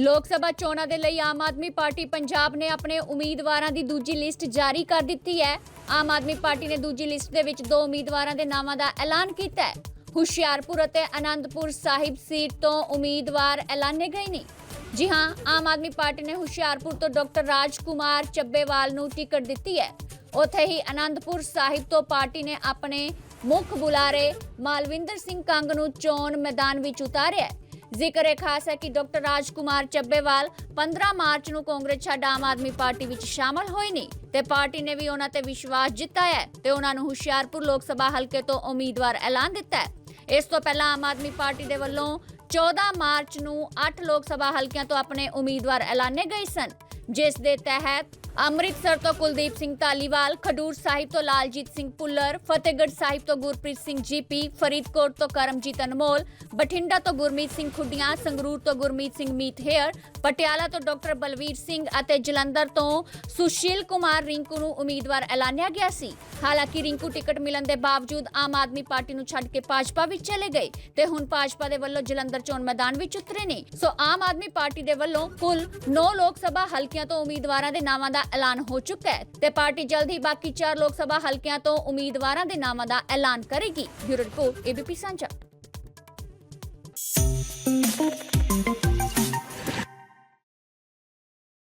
ਲੋਕ ਸਭਾ ਚੋਣਾਂ ਦੇ ਲਈ ਆਮ ਆਦਮੀ ਪਾਰਟੀ ਪੰਜਾਬ ਨੇ ਆਪਣੇ ਉਮੀਦਵਾਰਾਂ ਦੀ ਦੂਜੀ ਲਿਸਟ ਜਾਰੀ ਕਰ ਦਿੱਤੀ ਹੈ। ਆਮ ਆਦਮੀ ਪਾਰਟੀ ਨੇ ਦੂਜੀ ਲਿਸਟ ਦੇ ਵਿੱਚ ਦੋ ਉਮੀਦਵਾਰਾਂ ਦੇ ਨਾਮਾਂ ਦਾ ਐਲਾਨ ਕੀਤਾ ਹੈ। ਹੁਸ਼ਿਆਰਪੁਰ ਅਤੇ ਅਨੰਦਪੁਰ ਸਾਹਿਬ ਸੀਟ ਤੋਂ ਉਮੀਦਵਾਰ ਐਲਾਨੇ ਗਏ ਨੇ। ਜੀ ਹਾਂ, ਆਮ ਆਦਮੀ ਪਾਰਟੀ ਨੇ ਹੁਸ਼ਿਆਰਪੁਰ ਤੋਂ ਡਾਕਟਰ ਰਾਜਕੁਮਾਰ ਚੱਬੇਵਾਲ ਨੂੰ ਟਿਕਟ ਦਿੱਤੀ ਹੈ। ਉੱਥੇ ਹੀ ਅਨੰਦਪੁਰ ਸਾਹਿਬ ਤੋਂ ਪਾਰਟੀ ਨੇ ਆਪਣੇ ਮੁੱਖ ਬੁਲਾਰੇ ਮਾਲਵਿੰਦਰ ਸਿੰਘ ਕੰਗ ਨੂੰ ਚੋਣ ਮੈਦਾਨ ਵਿੱਚ ਉਤਾਰਿਆ ਜ਼ਿਕਰ ਖਾਸ ਹੈ ਕਿ ਡਾਕਟਰ ਰਾਜਕੁਮਾਰ ਚੱਬੇਵਾਲ 15 ਮਾਰਚ ਨੂੰ ਕਾਂਗਰਸ ਛੱਡ ਆਮ ਆਦਮੀ ਪਾਰਟੀ ਵਿੱਚ ਸ਼ਾਮਲ ਹੋਏ ਨੇ ਤੇ ਪਾਰਟੀ ਨੇ ਵੀ ਉਹਨਾਂ ਤੇ ਵਿਸ਼ਵਾਸ ਜਿੱਤਾਇਆ ਹੈ ਤੇ ਉਹਨਾਂ ਨੂੰ ਹੁਸ਼ਿਆਰਪੁਰ ਲੋਕ ਸਭਾ ਹਲਕੇ ਤੋਂ ਉਮੀਦਵਾਰ ਐਲਾਨ ਦਿੱਤਾ ਹੈ। ਇਸ ਤੋਂ ਪਹਿਲਾਂ ਆਮ ਆਦਮੀ ਪਾਰਟੀ ਦੇ ਵੱਲੋਂ 14 ਮਾਰਚ ਨੂੰ 8 ਲੋਕ ਸਭਾ ਹਲਕਿਆਂ ਤੋਂ ਆਪਣੇ ਉਮੀਦਵਾਰ ਐਲਾਨੇ ਗਏ ਸਨ। ਜਿਸ ਦੇ ਤਹਿਤ ਅੰਮ੍ਰਿਤਸਰ ਤੋਂ ਕੁਲਦੀਪ ਸਿੰਘ ਧਾਲੀਵਾਲ, ਖਡੂਰ ਸਾਹਿਬ ਤੋਂ ਲਾਲਜੀਤ ਸਿੰਘ ਪੁੱਲਰ ਫਤਿਹਗੜ੍ਹ ਸਾਹਿਬ ਤੋਂ ਗੁਰਪ੍ਰੀਤ ਸਿੰਘ ਜੀਪੀ, ਫਰੀਦਕੋਟ ਤੋਂ ਕਰਮਜੀਤ ਅਨਮੋਲ, ਬਠਿੰਡਾ ਤੋਂ ਗੁਰਮੀਤ ਸਿੰਘ ਖੁੱਡੀਆਂ, ਸੰਗਰੂਰ ਤੋਂ ਗੁਰਮੀਤ ਸਿੰਘ ਮੀਤ ਹੇਅਰ, ਪਟਿਆਲਾ ਤੋਂ ਡਾਕਟਰ ਬਲਵੀਰ ਸਿੰਘ ਅਤੇ ਜਲੰਧਰ ਤੋਂ ਸੁਸ਼ੀਲ ਕੁਮਾਰ ਰਿੰਕੂ ਨੂੰ ਉਮੀਦਵਾਰ ਐਲਾਨਿਆ ਗਿਆ ਸੀ। ਹਾਲਾਂਕਿ ਰਿੰਕੂ ਟਿਕਟ ਮਿਲਣ ਦੇ ਬਾਵਜੂਦ ਆਮ ਆਦਮੀ ਪਾਰਟੀ ਨੂੰ ਛੱਡ ਕੇ ਭਾਜਪਾ ਵਿੱਚ ਚਲੇ ਗਏ ਤੇ ਹੁਣ ਭਾਜਪਾ ਦੇ ਵੱਲੋਂ ਜਲੰਧਰ ਚੋਣ ਮੈਦਾਨ ਵਿੱਚ ਉਤਰੇ ਨੇ। ਸੋ ਆਮ ਆਦਮੀ ਪਾਰਟੀ ਦੇ ਵੱਲੋਂ ਕੁੱਲ 9 ਲੋਕ ਸਭਾ ਹਲਕੇ ਹਲਕਿਆਂ ਤੋਂ ਉਮੀਦਵਾਰਾਂ ਦੇ ਨਾਵਾਂ ਦਾ ਐਲਾਨ ਹੋ ਚੁੱਕਾ ਹੈ ਤੇ ਪਾਰਟੀ ਜਲਦ ਹੀ ਬਾਕੀ 4 ਲੋਕ ਸਭਾ ਹਲਕਿਆਂ ਤੋਂ ਉਮੀਦਵਾਰਾਂ ਦੇ ਨਾਵਾਂ ਦਾ ਐਲਾਨ ਕਰੇਗੀ। ਬਿਊਰੋ ਰਿਪੋਰਟ, ਏਬੀਪੀ ਸਾਂਝਾ।